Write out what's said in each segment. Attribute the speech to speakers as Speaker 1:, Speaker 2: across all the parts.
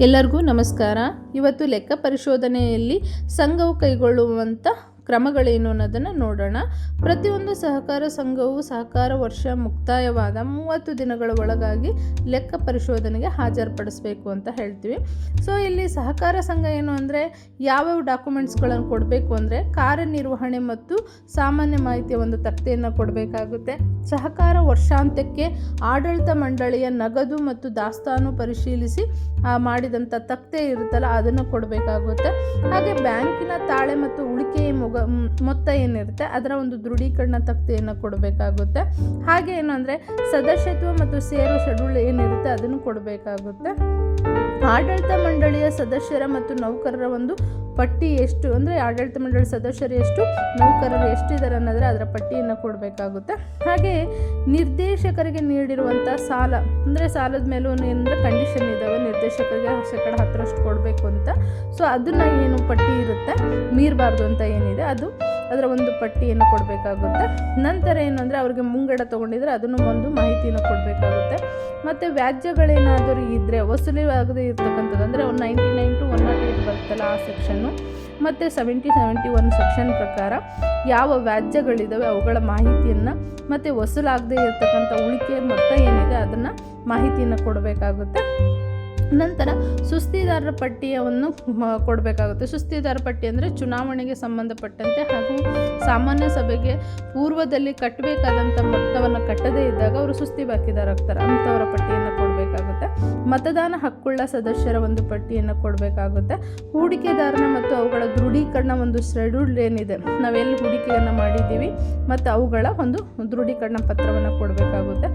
Speaker 1: ಎಲ್ಲರಿಗೂ ನಮಸ್ಕಾರ. ಇವತ್ತು ಲೆಕ್ಕ ಪರಿಶೋಧನೆಯಲ್ಲಿ ಸಂಘವು ಕೈಗೊಳ್ಳುವಂಥ ಕ್ರಮಗಳೇನು ಅನ್ನೋದನ್ನು ನೋಡೋಣ. ಪ್ರತಿಯೊಂದು ಸಹಕಾರ ಸಂಘವು ಸಹಕಾರ ವರ್ಷ ಮುಕ್ತಾಯವಾದ ಮೂವತ್ತು ದಿನಗಳ ಒಳಗಾಗಿ ಲೆಕ್ಕ ಪರಿಶೋಧನೆಗೆ ಹಾಜರುಪಡಿಸಬೇಕು ಅಂತ ಹೇಳ್ತೀವಿ. ಸೊ, ಇಲ್ಲಿ ಸಹಕಾರ ಸಂಘ ಏನು ಅಂದರೆ ಯಾವ್ಯಾವ ಡಾಕ್ಯುಮೆಂಟ್ಸ್ಗಳನ್ನು ಕೊಡಬೇಕು ಅಂದರೆ ಕಾರ್ಯನಿರ್ವಹಣೆ ಮತ್ತು ಸಾಮಾನ್ಯ ಮಾಹಿತಿಯ ಒಂದು ತಕ್ತೆಯನ್ನು ಕೊಡಬೇಕಾಗುತ್ತೆ. ಸಹಕಾರ ವರ್ಷಾಂತ್ಯಕ್ಕೆ ಆಡಳಿತ ಮಂಡಳಿಯ ನಗದು ಮತ್ತು ದಾಸ್ತಾನು ಪರಿಶೀಲಿಸಿ ಮಾಡಿದಂಥ ತಕ್ತೆ ಇರುತ್ತಲ್ಲ, ಅದನ್ನು ಕೊಡಬೇಕಾಗುತ್ತೆ. ಹಾಗೆ ಬ್ಯಾಂಕಿನ ತಾಳೆ ಮತ್ತು ಉಳಿಕೆಯ ಮೊಗ ಮೊತ್ತ ಏನಿರುತ್ತೆ, ಅದರ ಒಂದು ದೃಢೀಕರಣ ತಕ್ತಿಯನ್ನು ಕೊಡಬೇಕಾಗುತ್ತೆ. ಹಾಗೆ ಏನು ಅಂದರೆ, ಸದಸ್ಯತ್ವ ಮತ್ತು ಸೇರು ಶೆಡ್ಯೂಲ್ ಏನಿರುತ್ತೆ, ಅದನ್ನು ಕೊಡಬೇಕಾಗುತ್ತೆ. ಆಡಳಿತ ಮಂಡಳಿಯ ಸದಸ್ಯರ ಮತ್ತು ನೌಕರರ ಒಂದು ಪಟ್ಟಿ ಎಷ್ಟು? ಅಂದರೆ ಆಡಳಿತ ಮಂಡಳಿ ಸದಸ್ಯರು ಎಷ್ಟು, ನೌಕರರು ಎಷ್ಟಿದ್ದಾರೆ ಅನ್ನೋದ್ರೆ ಅದರ ಪಟ್ಟಿಯನ್ನು ಕೊಡಬೇಕಾಗುತ್ತೆ. ಹಾಗೆ ನಿರ್ದೇಶಕರಿಗೆ ನೀಡಿರುವಂಥ ಸಾಲ, ಅಂದರೆ ಸಾಲದ ಮೇಲೂ ಏನಂದರೆ ಕಂಡೀಷನ್ ಇದ್ದಾವೆ ನಿರ್ದೇಶಕರಿಗೆ ಶೇಕಡ ಹತ್ತರಷ್ಟು ಕೊಡಬೇಕು ಅಂತ. ಸೊ ಅದನ್ನು ಏನು ಪಟ್ಟಿ ಇರುತ್ತೆ? ಮೀರಬಾರ್ದು ಅಂತ ಏನಿದೆ, ಅದು ಅದರ ಒಂದು ಪಟ್ಟಿಯನ್ನು ಕೊಡಬೇಕಾಗುತ್ತೆ. ನಂತರ ಏನು ಅಂದರೆ ಅವ್ರಿಗೆ ಮುಂಗಡ ತೊಗೊಂಡಿದ್ರೆ ಅದನ್ನು ಒಂದು ಮಾಹಿತಿಯನ್ನು ಕೊಡಬೇಕಾಗುತ್ತೆ. ಮತ್ತು ವ್ಯಾಜ್ಯಗಳೇನಾದರೂ ಇದ್ದರೆ ವಸೂಲಿ ಆಗದೇ ಇರ್ತಕ್ಕಂಥದ್ದು ಅಂದರೆ ಒಂದು ninety nine two one not eight ಬರುತ್ತಲ್ಲ ಆ ಸೆಕ್ಷನ್ನು ಮತ್ತು ಸೆವೆಂಟಿ ಸೆವೆಂಟಿ ಒನ್ ಸೆಕ್ಷನ್ ಪ್ರಕಾರ ಯಾವ ವ್ಯಾಜ್ಯಗಳಿದ್ದಾವೆ ಅವುಗಳ ಮಾಹಿತಿಯನ್ನು ಮತ್ತು ವಸೂಲಾಗದೇ ಇರತಕ್ಕಂಥ ಉಳಿಕೆ ಮೊತ್ತ ಏನಿದೆ ಅದನ್ನು ಮಾಹಿತಿಯನ್ನು ಕೊಡಬೇಕಾಗುತ್ತೆ. ನಂತರ ಸುಸ್ತಿದಾರರ ಪಟ್ಟಿಯನ್ನು ಕೊಡಬೇಕಾಗುತ್ತೆ. ಸುಸ್ತಿದಾರ ಪಟ್ಟಿ ಅಂದರೆ ಚುನಾವಣೆಗೆ ಸಂಬಂಧಪಟ್ಟಂತೆ ಹಾಗೂ ಸಾಮಾನ್ಯ ಸಭೆಗೆ ಪೂರ್ವದಲ್ಲಿ ಕಟ್ಟಬೇಕಾದಂಥ ಮೊತ್ತವನ್ನು ಸುಸ್ತಿ ಬಾಕಿದಾರಾಗ್ತಾರೆ ಅಂಥವರ ಪಟ್ಟಿಯನ್ನು ಕೊಡಬೇಕಾಗುತ್ತೆ. ಮತದಾನ ಹಕ್ಕುಳ್ಳ ಸದಸ್ಯರ ಒಂದು ಪಟ್ಟಿಯನ್ನು ಕೊಡಬೇಕಾಗುತ್ತೆ. ಹೂಡಿಕೆದಾರನ ಮತ್ತು ಅವುಗಳ ದೃಢೀಕರಣ ಒಂದು ಶೆಡ್ಯೂಲ್ ಏನಿದೆ. ನಾವೆಲ್ಲಿ ಹೂಡಿಕೆಯನ್ನು ಮಾಡಿದ್ದೀವಿ ಮತ್ತು ಅವುಗಳ ಒಂದು ದೃಢೀಕರಣ ಪತ್ರವನ್ನು ಕೊಡಬೇಕಾಗುತ್ತೆ.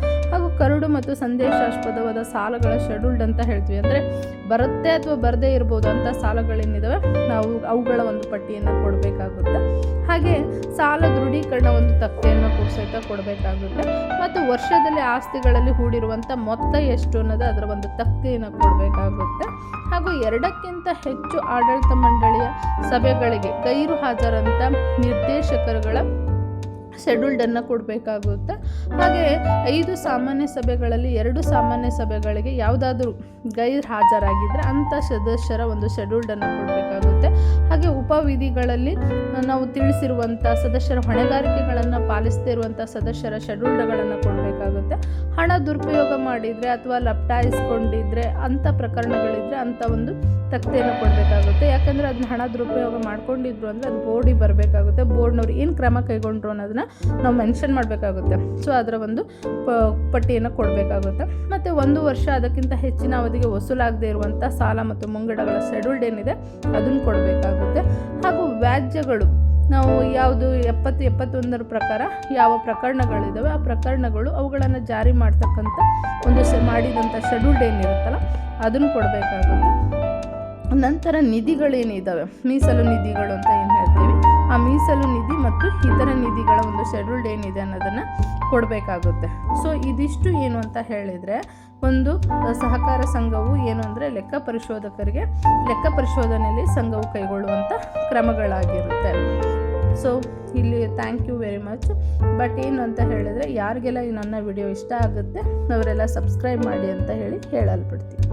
Speaker 1: ಕರಡು ಮತ್ತು ಸಂದೇಶಾಸ್ಪದವಾದ ಸಾಲಗಳ ಶೆಡ್ಯೂಲ್ಡ್ ಅಂತ ಹೇಳ್ತೀವಿ. ಅಂದರೆ ಬರುತ್ತೆ ಅಥವಾ ಬರದೇ ಇರ್ಬೋದು ಅಂತ ಸಾಲಗಳೇನಿದಾವೆ, ನಾವು ಅವುಗಳ ಒಂದು ಪಟ್ಟಿಯನ್ನು ಕೊಡಬೇಕಾಗುತ್ತೆ. ಹಾಗೆ ಸಾಲ ದೃಢೀಕರಣ ಒಂದು ತಕ್ತೆಯನ್ನು ಕೂಡ ಸಹಿತ ಕೊಡಬೇಕಾಗುತ್ತೆ. ಮತ್ತು ವರ್ಷದಲ್ಲಿ ಆಸ್ತಿಗಳಲ್ಲಿ ಹೂಡಿರುವಂಥ ಮೊತ್ತ ಎಷ್ಟು ಅನ್ನೋದು ಅದರ ಒಂದು ತಕ್ತಿಯನ್ನು ಕೊಡಬೇಕಾಗುತ್ತೆ. ಹಾಗೂ ಎರಡಕ್ಕಿಂತ ಹೆಚ್ಚು ಆಡಳಿತ ಮಂಡಳಿಯ ಸಭೆಗಳಿಗೆ ಗೈರು ಹಾಜರಂಥ ನಿರ್ದೇಶಕರುಗಳ ಶೆಡ್ಯೂಲ್ಡನ್ನು ಕೊಡಬೇಕಾಗುತ್ತೆ. ಹಾಗೆ ಐದು ಸಾಮಾನ್ಯ ಸಭೆಗಳಲ್ಲಿ ಎರಡು ಸಾಮಾನ್ಯ ಸಭೆಗಳಿಗೆ ಯಾವುದಾದ್ರೂ ಗೈರ್ ಹಾಜರಾಗಿದ್ದರೆ ಅಂಥ ಸದಸ್ಯರ ಒಂದು ಶೆಡ್ಯೂಲ್ಡನ್ನು ಕೊಡಬೇಕಾಗುತ್ತೆ. ಹಾಗೆ ಉಪವಿಧಿಗಳಲ್ಲಿ ನಾವು ತಿಳಿಸಿರುವಂಥ ಸದಸ್ಯರ ಹೊಣೆಗಾರಿಕೆಗಳನ್ನು ಪಾಲಿಸದೇ ಇರುವಂಥ ಸದಸ್ಯರ ಶೆಡ್ಯೂಲ್ಡ್ಗಳನ್ನು ಕೊಡಬೇಕಾಗುತ್ತೆ. ಹಣ ದುರುಪಯೋಗ ಮಾಡಿದರೆ ಅಥವಾ ಲಪ್ಟಾಯಿಸ್ಕೊಂಡಿದ್ರೆ ಅಂಥ ಪ್ರಕರಣಗಳಿದ್ರೆ ಅಂಥ ಒಂದು ತಕ್ತೆಯನ್ನು ಕೊಡಬೇಕಾಗುತ್ತೆ. ಯಾಕಂದರೆ ಅದನ್ನ ಹಣ ದುರುಪಯೋಗ ಮಾಡ್ಕೊಂಡಿದ್ರು ಅಂದರೆ ಅದು ಬೋರ್ಡಿಗೆ ಬರಬೇಕಾಗುತ್ತೆ. ಬೋರ್ಡ್ನವ್ರು ಏನು ಕ್ರಮ ಕೈಗೊಂಡ್ರು ಅನ್ನೋದನ್ನ ನಾವು ಮೆನ್ಷನ್ ಮಾಡಬೇಕಾಗುತ್ತೆ. ಸೊ, ಅದರ ಒಂದು ಪಟ್ಟಿಯನ್ನು ಕೊಡಬೇಕಾಗುತ್ತೆ. ಮತ್ತು ಒಂದು ವರ್ಷ ಅದಕ್ಕಿಂತ ಹೆಚ್ಚಿನ ಅವಧಿಗೆ ವಸೂಲಾಗದೇ ಇರುವಂಥ ಸಾಲ ಮತ್ತು ಮುಂಗಡಗಳ ಶೆಡ್ಯೂಲ್ಡ್ ಏನಿದೆ, ಅದನ್ನು ಕೊಡಬೇಕಾಗುತ್ತೆ. ಹಾಗೂ ವ್ಯಾಜ್ಯಗಳು, ನಾವು ಯಾವುದು ಎಪ್ಪತ್ತು, ಎಪ್ಪತ್ತೊಂದರ ಪ್ರಕಾರ ಯಾವ ಪ್ರಕರಣಗಳಿದ್ದಾವೆ ಆ ಪ್ರಕರಣಗಳು ಅವುಗಳನ್ನು ಜಾರಿ ಮಾಡ್ತಕ್ಕಂಥ ಒಂದು ಮಾಡಿದಂಥ ಶೆಡ್ಯೂಲ್ಡ್ ಏನಿರುತ್ತಲ್ಲ, ಅದನ್ನು ಕೊಡಬೇಕಾಗುತ್ತೆ. ನಂತರ ನಿಧಿಗಳೇನಿದ್ದಾವೆ ಮೀಸಲು ನಿಧಿಗಳು ಅಂತ ಏನು ಮೀಸಲು ನಿಧಿ ಮತ್ತು ಇತರ ನಿಧಿಗಳ ಒಂದು ಶೆಡ್ಯೂಲ್ಡ್ ಏನಿದೆ ಅನ್ನೋದನ್ನು ಕೊಡಬೇಕಾಗುತ್ತೆ. ಸೊ ಇದಿಷ್ಟು ಏನು ಅಂತ ಹೇಳಿದರೆ, ಒಂದು ಸಹಕಾರ ಸಂಘವು ಏನು ಅಂದರೆ ಲೆಕ್ಕ ಪರಿಶೋಧಕರಿಗೆ, ಲೆಕ್ಕ ಪರಿಶೋಧನೆಯಲ್ಲಿ ಸಂಘವು ಕೈಗೊಳ್ಳುವಂಥ ಕ್ರಮಗಳಾಗಿರುತ್ತೆ. ಸೊ ಇಲ್ಲಿ thank you very much but ಏನು ಅಂತ ಹೇಳಿದರೆ, ಯಾರಿಗೆಲ್ಲ ಈ ನನ್ನ ವಿಡಿಯೋ ಇಷ್ಟ ಆಗುತ್ತೆ, ಅವರೆಲ್ಲ ಸಬ್ಸ್ಕ್ರೈಬ್ ಮಾಡಿ ಅಂತ ಹೇಳಿ ಹೇಳಲ್ಪಡ್ತೀನಿ.